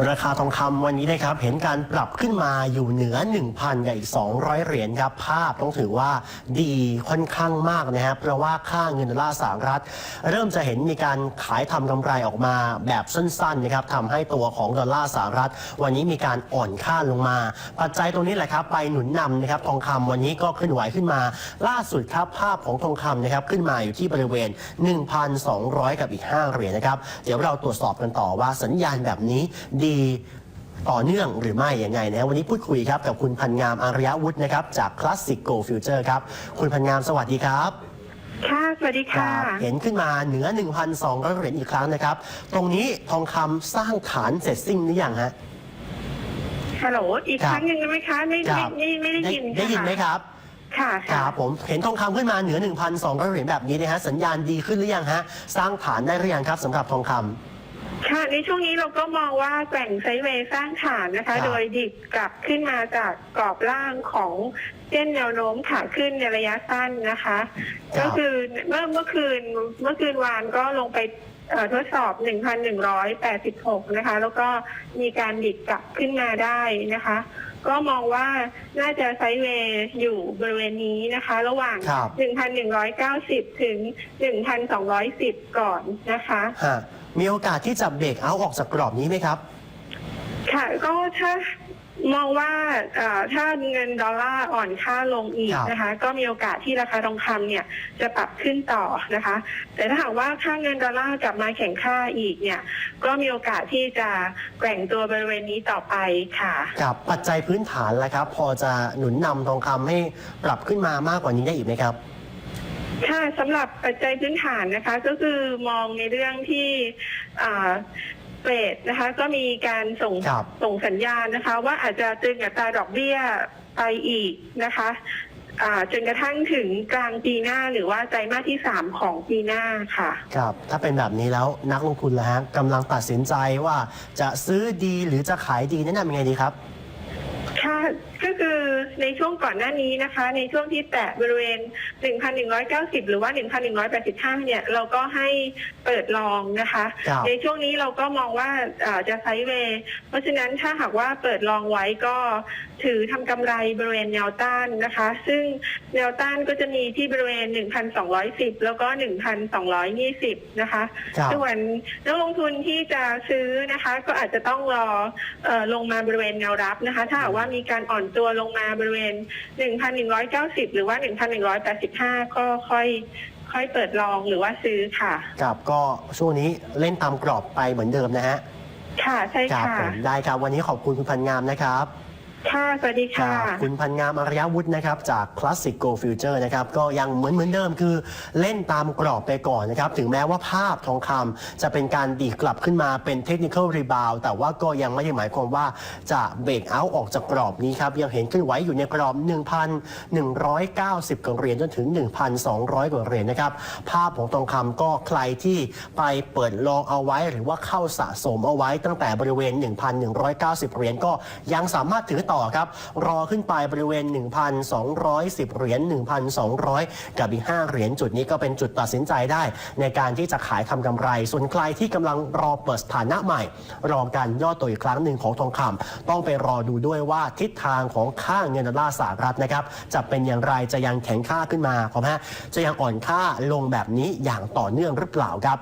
ราคาทองคำวันนี้นะครับเห็นการปรับขึ้นมาอยู่เหนือ 1,000กับอีก 200 เหรียญครับ ภาพต้องถือว่าดีค่อนข้างมากนะครับ เพราะว่าค่าเงินดอลลาร์สหรัฐ เริ่มจะเห็นมีการขายทำกำไรออกมาแบบสั้นๆนะครับทำให้ตัวของดอลลาร์สหรัฐ วันนี้มีการอ่อนค่าลงมา ปัจจัยตรงนี้แหละครับ ไปหนุนนำนะครับทองคำวันนี้ก็ขึ้นไหวขึ้นมา ล่าสุดครับภาพของทองคำนะครับขึ้นมาอยู่ที่บริเวณ 1,200 กับอีก 5 เหรียญนะครับเดี๋ยวเราตรวจสอบกันต่อว่าสัญญาณแบบนี้ดีต่อเนื่องหรือไม่ยังไงนะวันนี้พูดคุยครับกับคุณพันงามอารยวุฒินะครับจาก Classic Go Future ครับ คุณพันงามสวัสดีครับ ค่ะ สวัสดีค่ะ เห็นขึ้นมาเหนือ 1,200เหรียญอีกครั้งนะครับ ตรงนี้ทองคำสร้างฐานเสร็จสิ้นหรือยังฮะฮัลโหลอีกครับครั้งหนึ่งได้ไหมคะไม่คไม่รับไม่ไม่ได้ยินได้ยินไหมครับค่ะคค่ะรับผมเห็นทองคำขึ้นมาเหนือ 1,200เหรียญแบบนี้นะฮะสัญญาณดีขึ้นหรือยังฮะสร้างฐานได้หรือยังครับสำหรับทองคำ ค่ะในช่วงนี้เราก็มองว่าแกว่งไซด์เวย์สร้างฐานนะครัคะบโดยดิบกลับขึ้นมาจากกรอบล่างของเส้นแนวโน้มขาขึ้นในระยะสั้นนะคะ ก็คือเมื่อเมื่อคืนเมื่อคืนวานก็ลงไป เอ่อทดสอบ 1,186 นะคะ แล้วก็มีการดิบกลับขึ้นมาได้นะคะ ก็มองว่าน่าจะไซด์เวย์อยู่บริเวณนี้นะคะ ระหว่าง ครับ 1,190 ถึง 1,210 ก่อนนะคะ ฮะมีโอกาสที่จะเบรกเอาท์ออกจากกรอบนี้ไหมครับ ค่ะก็ถ้า มองว่าเอ่อถ้าเงินดอลลาร์อ่อนค่าลงอีกครับนะคะ ก็มีโอกาสที่ราคาทองคำเนี่ยจะปรับขึ้นต่อนะคะ แต่ถ้าหากว่าค่าเงินดอลลาร์กลับมาแข็งค่าอีกเนี่ยก็มีโอกาสที่จะแกว่งตัวบริเวณนี้ต่อไปค่ะกับปัจจัยพื้นฐานแล้วครับ พอจะหนุนนำทองคำให้ปรับขึ้นมามากกว่านี้ได้อีกไหมครับค่ะสำหรับปัจจัยพื้นฐานนะคะก็คือมองในเรื่องที่อ่า เฟดนะคะ ก็มีการส่งครับ ส่งสัญญาณนะคะ ว่าอาจจะตึงอัตราดอกเบี้ยไปอีกนะคะอ่าจนกระทั่งถึงกลางปีหน้าหรือว่าไตรมาสที่สามของปีหน้าค่ะ ครับ ถ้าเป็นแบบนี้แล้วนักลงทุนล่ะฮะกำลังตัดสินใจว่าจะซื้อดีหรือจะขายดีแนะนำยังไงดีครับ ค่ะ ก็คือในช่วงก่อนหน้านี้นะคะ ในช่วงที่แตะบริเวณ 1,190 หรือว่า 1,185 เนี่ย เราก็ให้เปิดลองนะคะ ครับในช่วงนี้เราก็มองว่าอ่าจะไซด์เวย์ เพราะฉะนั้นถ้าหากว่าเปิดลองไว้ก็ถือทำกำไรบริเวณแนวต้านนะคะ ซึ่งแนวต้านก็จะมีที่บริเวณ 1,210 แล้วก็ 1,220 นะคะ ครับส่วนนักลงทุนที่จะซื้อนะคะ ก็อาจจะต้องรอเออลงมาบริเวณแนวรับนะคะ ถ้าหากว่ามีการอ่อนตัวลงมาบริเวณ 1,190 หรือว่า 1,185 ก็ค่อยค่อยเปิดลองหรือว่าซื้อค่ะ ครับก็ช่วงนี้เล่นตามกรอบไปเหมือนเดิมนะฮะ ค่ะ ใช่ครับค่ะ ผมได้ครับ วันนี้ขอบคุณคุณพันงามนะครับ ค่ะ สวัสดีครัค่ะบคุณพันงามอารยวุฒินะครับจาก Classic Go Future นะครับก็ยังเหมือนเหมือนเดิมคือเล่นตามกรอบไปก่อนนะครับถึงแม้ว่าภาพทองคำจะเป็นการดีดกลับขึ้นมาเป็น Technical Rebound แต่ว่าก็ยังไม่ได้หมายความว่าจะเบรกเอาท์ออกจากกรอบนี้ครับ ยังเห็นขึ้นไหวอยู่ในกรอบ 1,190กว่าเหรียญจนถึง 1,200กว่าเหรียญนะครับภาพของทองคำก็ใครที่ไปเปิดลองเอาไว้ หรือว่าเข้าสะสมเอาไว้ตั้งแต่บริเวณ 1,190เหรียญก็ยังสามารถถือต่อครับ รอขึ้นไปบริเวณ 1,210 เหรียญ 1,200 กับอีก 5 เหรียญจุดนี้ก็เป็นจุดตัดสินใจได้ ในการที่จะขายทำกำไร ส่วนใครที่กำลังรอเปิดสถานะใหม่ รอการย่อตัวอีกครั้งหนึ่งของทองคำต้องไปรอดูด้วยว่าทิศทางของค่าเงินดอลลาร์สหรัฐนะครับจะเป็นอย่างไรจะยังแข็งค่าขึ้นมาขอฮะจะยังอ่อนค่าลงแบบนี้อย่างต่อเนื่องหรือเปล่าครับ